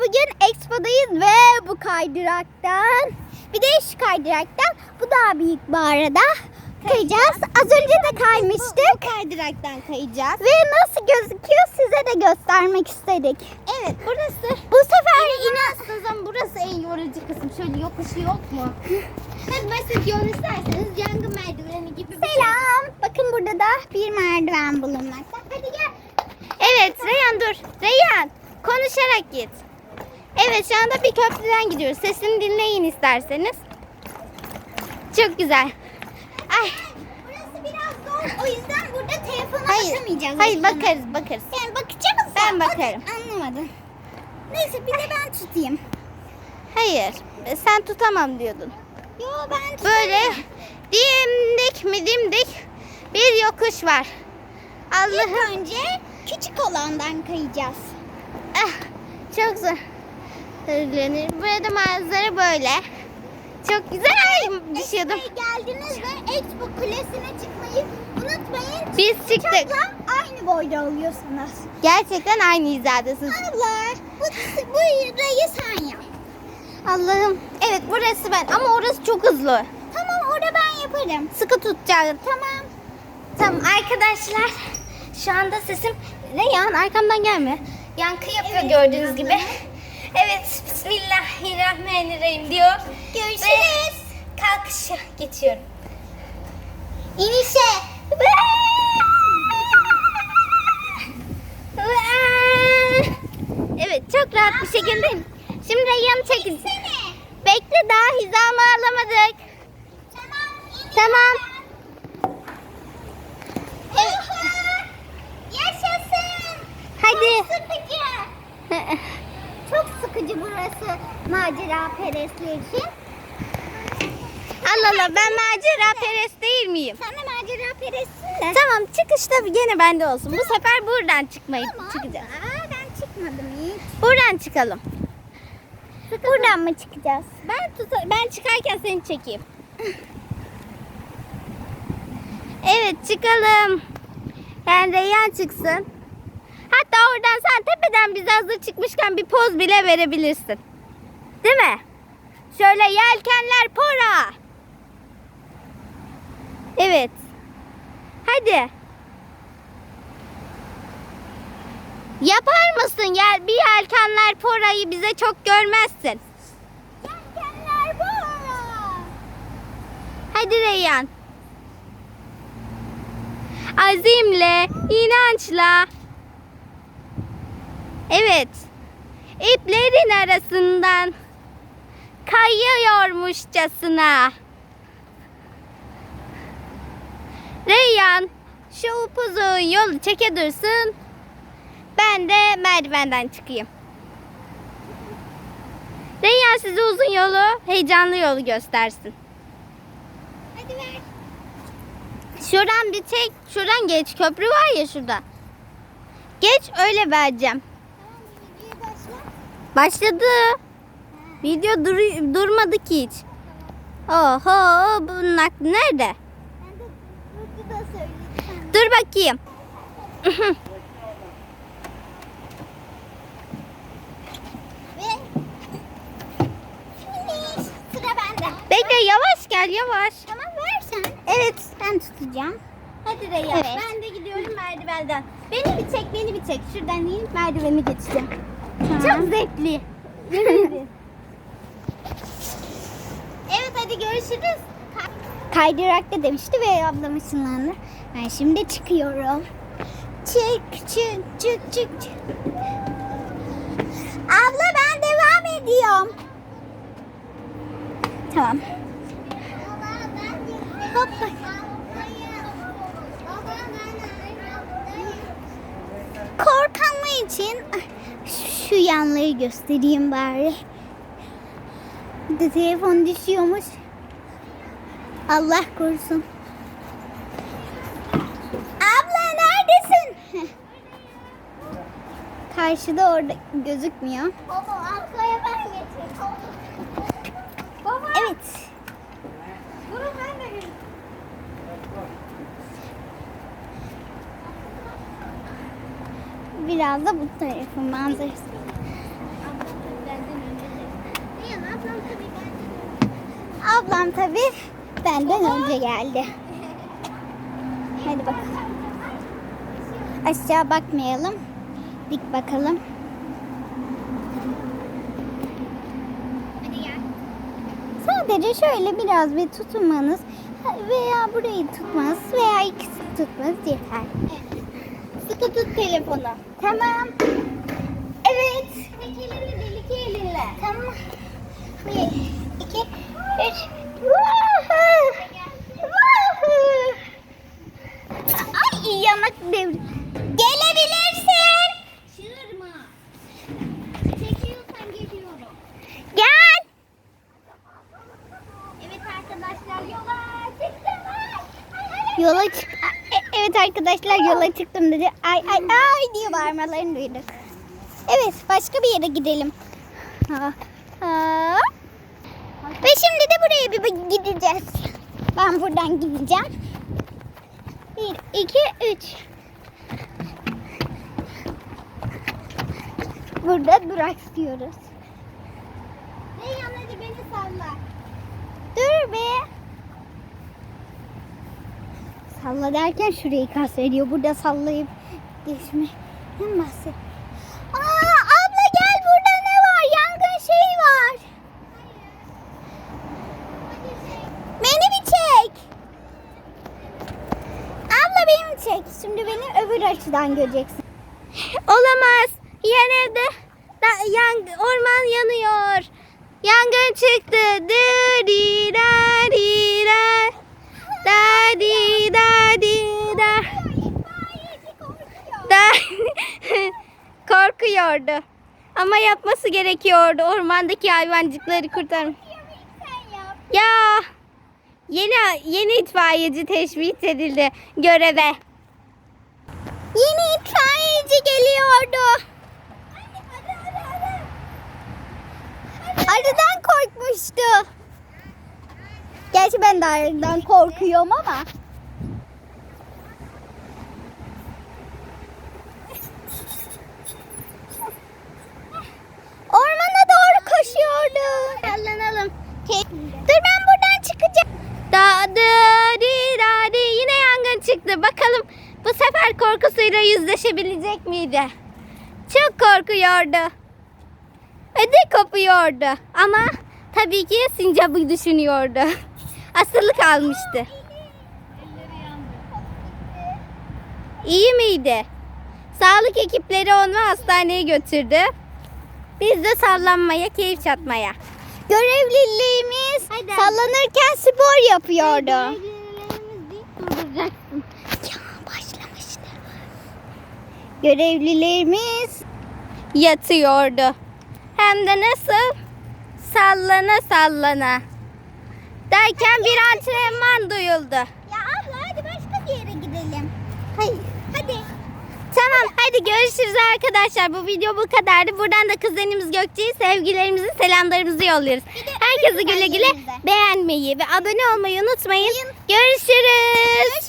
bugün Expo'dayız ve bu kaydıraktan bir de şu kaydıraktan bu daha büyük bu arada kayacağız. Az önce de kaymıştık. Bu kaydıraktan kayacağız. Ve nasıl gözüküyor size de göstermek istedik. Evet burası. Bu sefer İnançsız ama burası en yorucu kısım. Şöyle yokuşu yok mu? Hadi basit yol isterseniz yangın merdiveni gibi şey. selam. Bakın burada da bir merdiven bulunmakta. Hadi gel. Evet Reyhan dur. Reyhan konuşarak git. Evet şu anda bir köprüden gidiyoruz. Sesini dinleyin isterseniz. Çok güzel. Ay. Burası biraz zor. O yüzden burada telefonu Hayır. açamayacağız. Hayır bakarız bakarız. Yani bakacağız Ben bakarım. Anlamadım. Neyse bir de ben tutayım. Hayır. Sen tutamam diyordun. Yo ben tutayım. Böyle dimdik mi dimdik bir yokuş var. Allah'ım. İlk önce küçük olandan kayacağız. Ah, çok zor. Hırlanır. Burada manzara böyle. Çok güzel. Ay, düşüyordum. Ve Expo Kulesi'ne çıkmayı unutmayın. Biz çıktık. Uçakla aynı boyda oluyorsunuz. Gerçekten aynı hizadasınız. Allah bu, bu rayı sen yap. Allah'ım. Evet burası ben ama orası çok hızlı. Tamam orada ben yaparım. Sıkı tutacağım. Tamam. Tamam arkadaşlar. Şu anda sesim Reyhan arkamdan gelme. Yankı yapıyor Evet, gördüğünüz gibi. Evet Bismillahirrahmanirrahim diyor. Görüşürüz. Ve kalkışa geçiyorum. İnişe. Evet çok rahat bir şekilde. Şimdi Reyhan'ı çekin. Bekle daha hizamı alamadık. Tamam. Tamam. Evet. Yaşasın. Hadi. Sıkıcı. Çok sıkıcı burası macera perestler için. Allah Allah ben macera perest değil miyim? Sen de macera perestsin de. Tamam çıkışta gene bende olsun. Bu sefer buradan çıkmayı Tamam. çıkacağız. Aa, ben çıkmadım hiç. Buradan çıkalım. Buradan mı çıkacağız? Ben tuta ben çıkarken seni çekeyim. Evet çıkalım. Yani Reyhan çıksın. Hatta oradan sen tepeden bize hazır çıkmışken bir poz bile verebilirsin. Değil mi? Şöyle yelkenler pora. Evet. Hadi. Yapar mısın? Yel, bir yelkenler porayı bize çok görmezsin. Yelkenler bu. Hadi Reyhan. Azimle, inançla. Evet. İplerin arasından kayıyormuşçasına. Reyhan şu upuzun yolu çeke dursun. Ben de merdivenden çıkayım. Reyhan size uzun yolu, heyecanlı yolu göstersin. Hadi ver. Şuradan bir tek, şuradan geç. Köprü var ya şurada. Geç öyle vereceğim. Tamam. Başladı. Video dur- durmadı ki hiç. Oho bunun aklı nerede? De. Dur bakayım. Bekle yavaş gel yavaş. Tamam ver sen. Evet. Ben tutacağım. Hadi Reyhan. Evet. Ben de gidiyorum merdivenden. Beni bir çek beni bir çek. Şuradan inip merdiveni geçeceğim. Tamam. Çok zevkli. hadi görüşürüz. Kaydırakta demişti ve ablam ışınlandı. Ben şimdi çıkıyorum. Çık çık çık çık çık. Abla ben devam ediyorum. Tamam. Hoppa. Korkanma için şu yanları göstereyim bari. De telefon düşüyormuş. Allah korusun. Abla neredesin? Karşıda orada gözükmüyor. Baba arkaya ben getireyim. Baba. Evet. Bunu ben de getireyim. Biraz da bu tarafın manzarası. Ablam tabii benden önce geldi. Hadi bakalım. Aşağı bakmayalım. Dik bakalım. Sadece şöyle biraz bir tutunmanız veya burayı tutmanız veya ikisini tutmanız yeter. Sıkı tut telefonu. Tamam. Evet. Tek elinle değil iki elinle. Tamam. Bir, iki, üç. Woohoo! Ay yanak devri. Gelebilirsin. Çığırma. Çekiyorsan geliyorum. Gel. Evet arkadaşlar yola çıktım. Yola çık. E- Evet arkadaşlar yola çıktım dedi. Ay ay ay diye bağırmalarını duyduk. Evet başka bir yere gidelim. Ha, ha. Ve şimdi de buraya bir gideceğiz. Ben buradan gideceğim. Bir, iki, üç. Burada duraksıyoruz. Reyhan hadi beni salla. Dur be. Salla derken şurayı kastediyor. Burada sallayıp geçmekten bahset. Aa abla gel burada ne var? Yangın şey var. Beni bir çek. Abla beni bir çek. Şimdi beni öbür açıdan göreceksin. Olamaz. Yan evde da, yan, orman yanıyor. Yangın çıktı. Dı di da di da. Da di da di da. Da. Korkuyordu. Ama yapması gerekiyordu. Ormandaki hayvancıkları kurtar. Ya. Yeni yeni itfaiyeci teşbih edildi göreve. Yeni itfaiyeci geliyordu. Arıdan korkmuştu. Gerçi ben de arıdan korkuyorum ama. Ormana doğru koşuyordu. Sallanalım. Dur ben buradan çıkacağım. Da dı di da di yine yangın çıktı. Bakalım sefer korkusuyla yüzleşebilecek miydi? Çok korkuyordu. Ödü kopuyordu. Ama tabii ki sincabı düşünüyordu. Asılı kalmıştı. İyi miydi? Sağlık ekipleri onu hastaneye götürdü. Biz de sallanmaya, keyif çatmaya. Görevlilerimiz sallanırken spor yapıyordu. Ya başlamıştı. Görevlilerimiz yatıyordu. Hem de nasıl? Sallana sallana. Derken bir antrenman duyuldu. Ya abla hadi başka bir yere gidelim. Hayır. Hadi. Tamam hadi görüşürüz arkadaşlar. Bu video bu kadardı. Buradan da kuzenimiz Gökçe'ye sevgilerimizi, selamlarımızı yolluyoruz. Herkese güle güle beğenmeyi ve abone olmayı unutmayın. Görüşürüz.